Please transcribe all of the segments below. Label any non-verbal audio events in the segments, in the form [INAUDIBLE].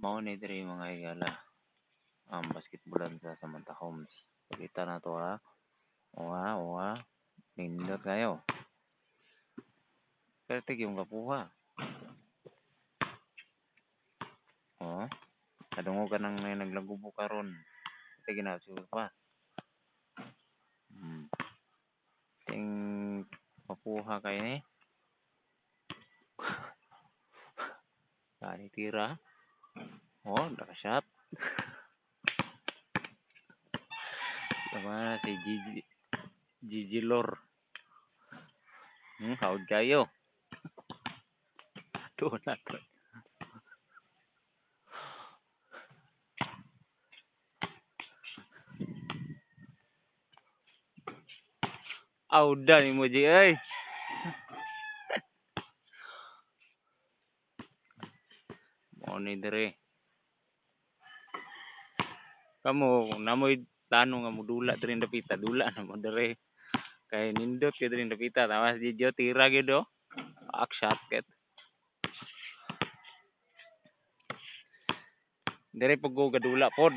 Mao ni diri mga higala. Ang basketballan sa Samantha Homes. Pakita na to ha. O ha, o ha. Nindot kayo. Pero tig yung kapuha. O. Kadungo ka nang may naglagubo karon. Tig na siguro pa. Hmm. Ting mapuha kayo ni. [LAUGHS] Kani tira. Oh, nakashot. Tama si Gigi Gigi Lor. Hmm, haud kayo. Tuwa na to. Audan mo Ji ay. Mo ni dire. Kamu namoy plano nga mo dula diri dapita, dula na mo dire. Kay nindot kay diri dapita, tawas di jo tira gyud do. Ak shot ket. Dire pag gadula pod.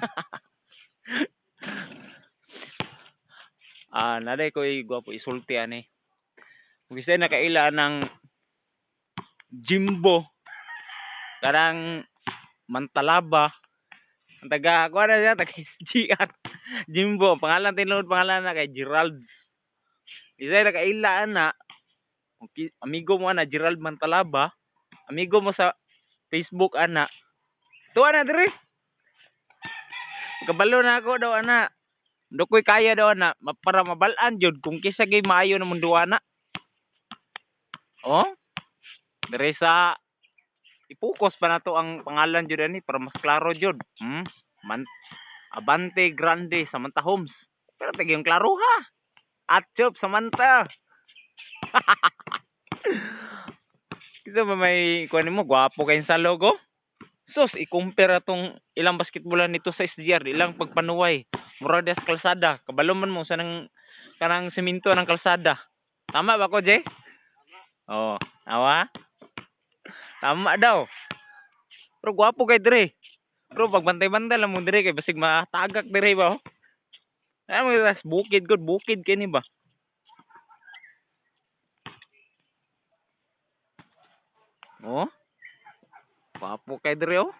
[LAUGHS] ah, naday ko gwapo isulti ani. Kung isa nakaila ng Jimbo karang Mantalaba. Ang taga ako na siya taga [LAUGHS] GR Jimbo. Ang pangalan tinulod pangalan na kay Gerald. Isa na kaila na amigo mo ana Gerald Mantalaba. Amigo mo sa Facebook ana. Tuwa na diri. Kabalo na ako daw ana. Dukoy kaya daw na ma- para mabalaan jud. Kung kisa gay maayo na mundo ana. Oh? Dire sa ipokus pa nato ang pangalan jud ani para mas klaro jud. Hmm? Man Abante Grande Samantha Homes. Pero tagi yung klaro ha. Atchop Samantha. [LAUGHS] Kita ba may kuan mo gwapo kayo sa logo? Sus, i-compare atong ilang basketballan nito sa SDR, ilang pagpanuway. Muradas kalsada, kabalo man mo sa nang kanang semento ng kalsada. Tama ba ko, Jay? Oo. Oh, awa? Tama daw. Pero gwapo kay dire. Pero pag bantay-bantay lang mo dire kay basig matagak dire ba. Ay mo tas bukid gud bukid kini ba. Oh. Gwapo kay dire oh.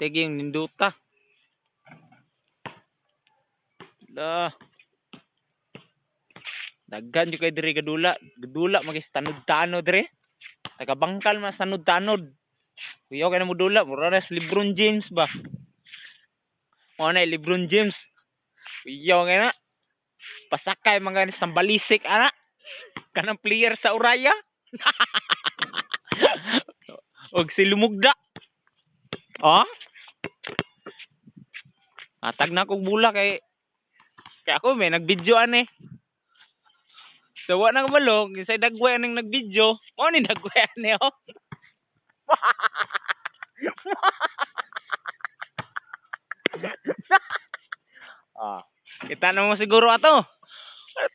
Tegi ninduta. Lah. Daghan jud kay diri gadula. Gadula magis tanod-tanod dire. Tagabangkal man tanod-tanod. Kuya kay mo dula, mura na LeBron James ba. Mo na LeBron James. Kuya kay na. Pasakay mga ni sambalisik ana. Kanang player sa Uraya. [LAUGHS] Og si Lumugda. Oh? Atag na kog bula kay kay ako may nag-video ani. So, wa nang balog, sa dagway nang nag-video, mo ni dagway ni oh. ah, kita na mo siguro ato.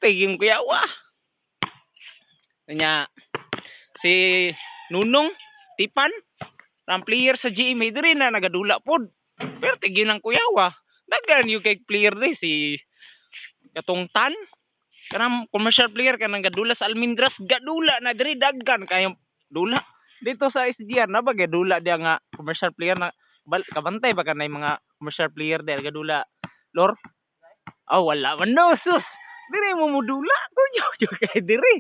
Tigim kuya wa. Kanya si Nunong Tipan, ang player sa GMA diri na nagadula pod. Pero tigim ng kuyawa. Daghan yung kay player di si katong tan kanang commercial player kanang gadula sa Almindras gadula na diri daggan. Kayong dula. Dito sa SGR na ba gadula dia nga commercial player na bal, kabantay ba kanay mga commercial player dahil gadula? Lor? Oh wala man no sus. Diri mo mudula [LAUGHS] kunyo jud kay diri.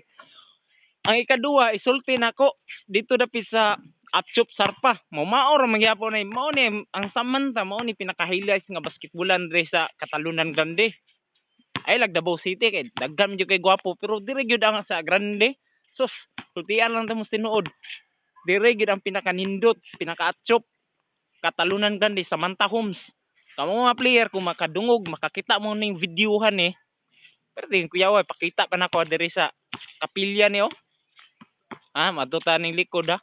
Ang ikaduha isulti nako dito dapit sa Atchop Sarpa. Mo maor mangyapon na mao ni ang Samantha mao ni pinaka-highlights nga basketballan diri sa Katalunan Grande ay lag Davao City kay daghan jud kay gwapo pero dire gyud ang sa Grande. Sus sultian lang ta mo tinuod. Dire gyud ang pinakanindot pinaka-atchop. Katalunan Grande Samantha Homes kamo mga player kung makadungog makakita mo ning videohan eh. Pero tingin kuya way pakita pa nako diri sa kapilya ni oh. Ah matuta ning likod ah.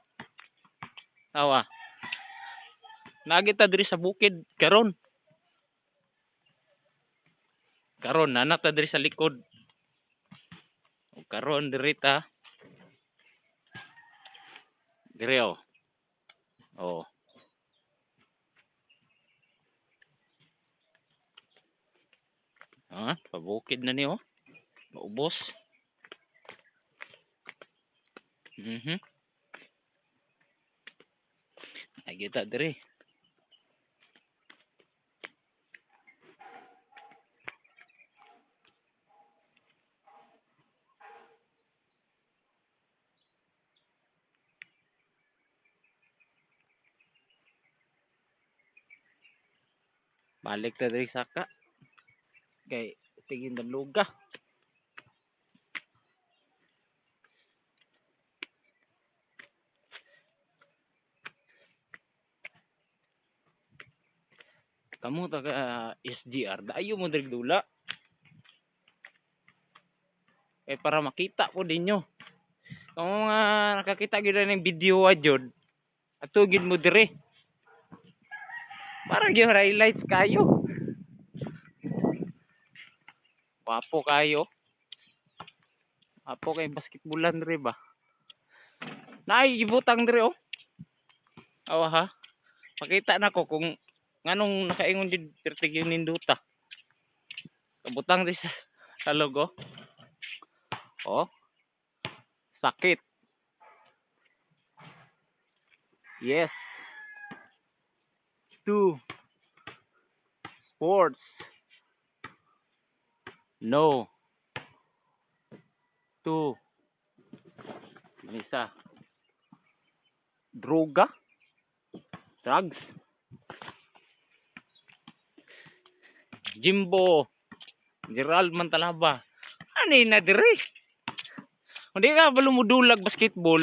Awa. Nagita diri sa bukid karon karon nanak ta diri sa likod o karon diri ta Dire oh. Oh. Ah, pabukid na niyo. Maubos. Mhm. Ay kita dire. Balik ta diri saka. Kay tingin na luga. Kamu taga ah, SGR, dayo mo diri dula. Eh para makita po dinyo. Kung mga nakakita gyud ng video wa jud, ato gid mo dire. Para gyud highlights kayo. Wapo kayo. Wapo kay basketballan dire ba? Naay gibutang dire oh. Awa ha. Pakita na ko kung nganong nakaingon jud pertig yung ninduta. Kabutang di sa, sa logo. Oh. Sakit. Yes. Two. Sports. No. Ano Isa. Droga. Drugs. Jimbo. Gerald Mantalaba. Ano na dire? Hindi ka ba lumudulag basketball?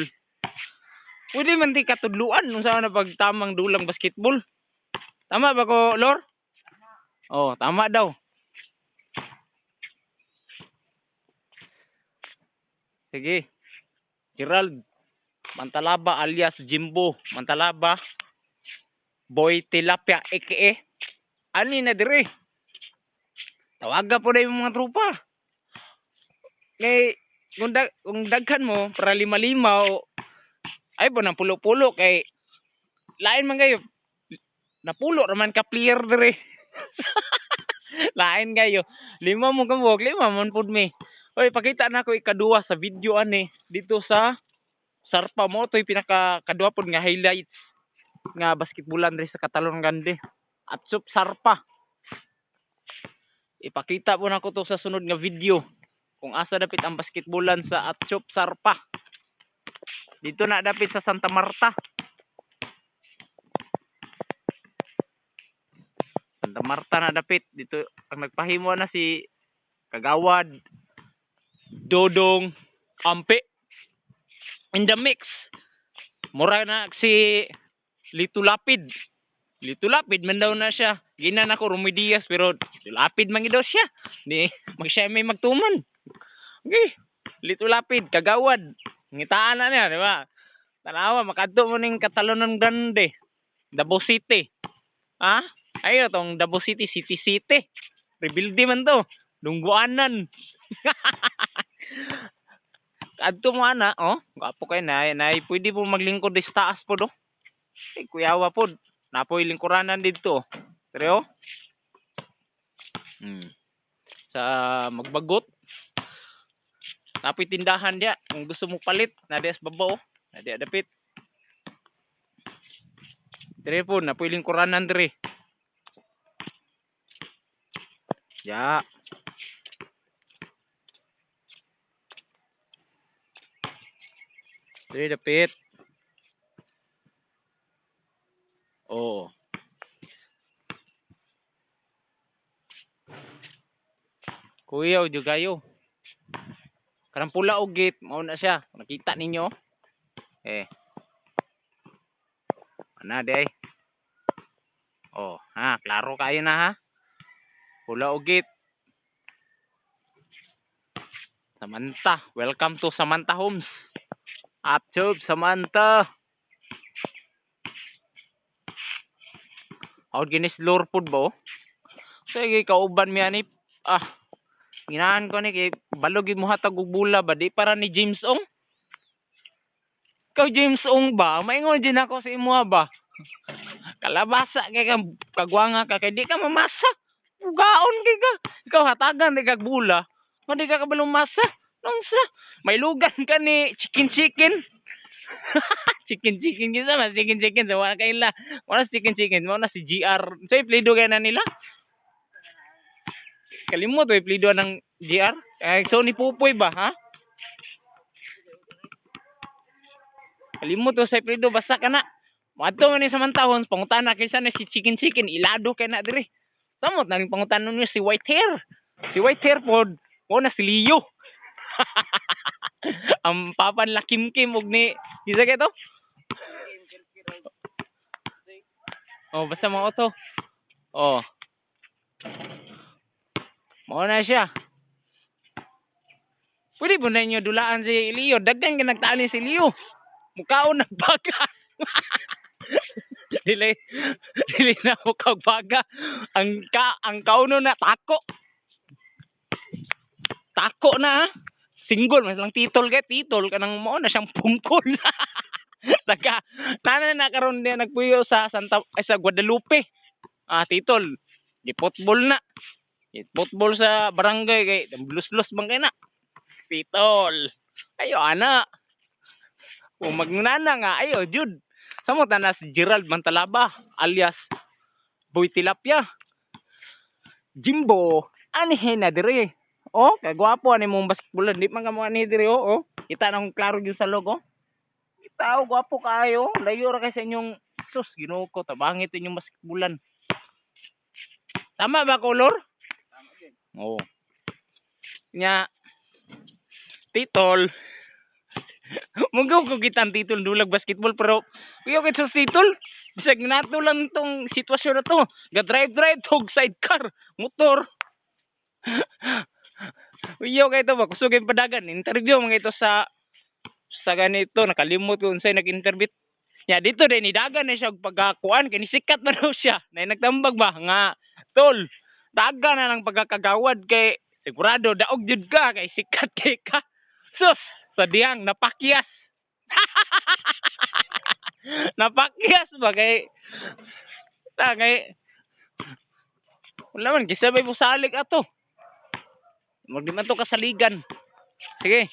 Pwede man di katudluan kung saan na pagtamang dulang basketball. Tama ba ko, Lor? Oh, tama daw. Sige. Gerald Mantalaba alias Jimbo Mantalaba. Boy Tilapia aka Ani na dire. Tawaga po na yung mga trupa. Kay kung, dag, kung daghan mo para lima-lima o ay po nang pulo-pulo kay lain man kayo napulo raman ka player dire. [LAUGHS] Lain kayo. Lima mo kabog lima man pud mi. Oy pakita na ko ikaduha sa video ani. Dito sa Sarpa mo to'y pinaka kadua pod nga highlights nga basketballan diri sa Catalon Grande. At sup Sarpa. Ipakita po na ko to sa sunod nga video kung asa dapit ang basketballan sa Atsup Sarpa. Dito na dapit sa Santa Marta. Santa Marta na dapit. Dito ang nagpahimo na si Kagawad, Dodong, Ampe. In the mix. Mura na si Lito Lapid. Lito Lapid man daw na siya. Ginan ako Rumidias pero Lapid man daw siya. Di mag may magtuman. Okay. Lito Lapid, Kagawad. Ngitaan na niya, di ba? Tanawa, makadto mo ning Catalonan Grande. Davao City. Ha? Ayo tong Davao City, City City. Rebuildi man to. Dungguanan. [LAUGHS] Adto mo ana, oh. Gapo kay na, na pwede po maglingkod sa taas po do. Ay, kuyawa po. Napoy lingkuranan dito. Pero, hmm. Sa magbagot, Napoy tindahan dia. Kung gusto mo palit, na sa babaw. Na dia dapit. Dire po, napoy lingkuranan dire. Ya. Dire dapit. Oh. Kuya, o kayo. Karang pula og gate, mao na siya. Nakita ninyo? Eh. Ana day. Oh, ha, klaro kayo na ha. Pula og gate. Samantha, welcome to Samantha Homes. At job Samantha. Out ginis lure food ba? oh? Sige, kauban mi ani. Ah, Ginahan ko ni kay balog muhatag og bula ba di para ni James Ong. Ikaw James Ong ba? Maingon din ako sa imo ba? Kalabasa kay kang kagwanga ka kay di ka mamasa. Ugaon kay ka. Ikaw hatagan di kag bula. O di ka kabalong masa. Nung sa may lugan ka ni chicken [LAUGHS] chicken. chicken chicken gisa mas chicken chicken sa wala kaila. Wala chicken chicken, wala si GR. So plido kay na nila. Kalimot to plido ng GR. Ay so ni Pupoy ba ha? Kalimot to sa plido basta ka. Mato man ni samantahon pangutana kaysa na si chicken chicken ilado kay na dire. Samot na rin pangutanon niyo si white hair. Si white hair pod mo na si Leo. [LAUGHS] Ang papan la Kim Kim og ni isa kay to? Oh, basta mo to. Oh. Mao na siya. Pwede po na inyo dulaan si Leo. Dagdan ka nagtali si Leo. Mukhaon nagbaga. [LAUGHS] dili dili na mukhang baga. Ang ka ang kauno na tako. Tako na ha. Single mas lang titol kay titol kanang mo na siyang pungkol. [LAUGHS] Taga tanan na karon din nagpuyo sa Santa ay, sa Guadalupe. Ah titol. Di football na. Di football sa barangay kay blus-blus bang kay na. Titol. Ayo ana. O magnana nga ayo jud. Samo tanas Gerald Mantalaba alias Boy Tilapia. Jimbo anihe na dire. Oh, kagwapo ani mong basketball di man ka mo ani dire oh. oh. Kita na kung klaro gyud sa logo. Kita oh, gwapo kayo. Layo ra kay sa inyong sus Ginoo ko tabangit inyong basketballan. Tama ba kolor? Oo. Oh. Nya titol. Munggo ko kitang titol dulag basketball pero kuya kit sa titol. Bisag nato lang tong sitwasyon na to. Ga drive drive tog sidecar motor. Uyo kay to ba kusugin padagan interview mga ito sa sa ganito nakalimot ko unsay nag-interview. Ya dito din nidagan na siya pagkakuan kay sikat na raw siya. Na nagtambag ba nga tol. Daga na ng pagkakagawad kay sigurado daog jud ka kay sikat kay ka. Sus, sa diyang napakyas. [LAUGHS] napakyas ba kay ta kay wala man gisabay mo salig ato. Magdi man to kasaligan. Sige.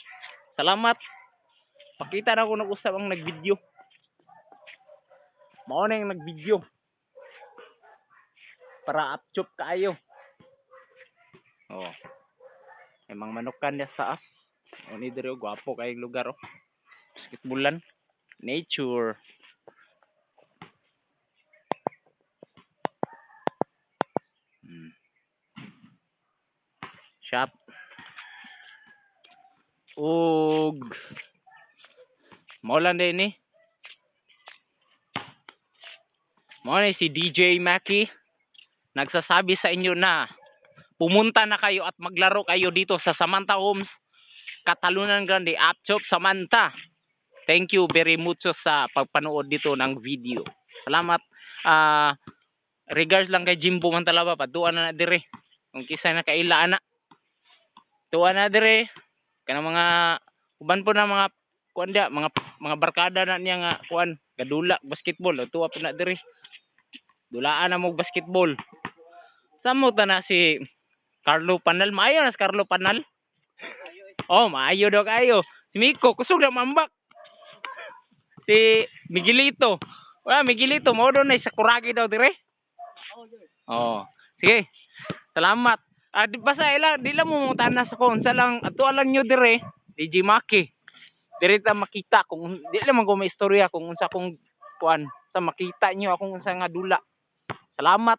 Salamat. Pakita na ako nag-usap ang nag-video. Mao na yung nag-video. Para upchop kaayo. Oh. Mga manukan niya sa as. O ni diri gwapo kay lugar oh. Basketballan. Nature. Hmm. Shop. Og Maulan din ni. Ni si DJ Mackie nagsasabi sa inyo na pumunta na kayo at maglaro kayo dito sa Samantha Homes Katalunan Grande Upchop Samantha. Thank you very much sa pagpanood dito ng video. Salamat. Ah regards lang kay Jimbo Mantalaba paduan na na dire. Kung kisa na kaila ana. Tuwa na dire kanang mga uban po na mga kuan dia mga mga barkada na niya nga kuan gadula basketball tuwa po na dire. Dulaan na mo basketball. Samo ta na si Carlo Panal. Maayo na si Carlo Panal. Oh, maayo daw kayo. Si Miko, kusog na mambak. Si Miguelito. Wala, Miguelito, mo doon na sa kuragi daw dire. Oh, sige. Salamat. Ah, di basta ila, di lang mo mutana sa kung sa lang ato lang nyo dire, DJ Maki. Dire ta makita kung di lang ko may istorya kung unsa kung kuan sa makita nyo akong unsa nga dula. Salamat.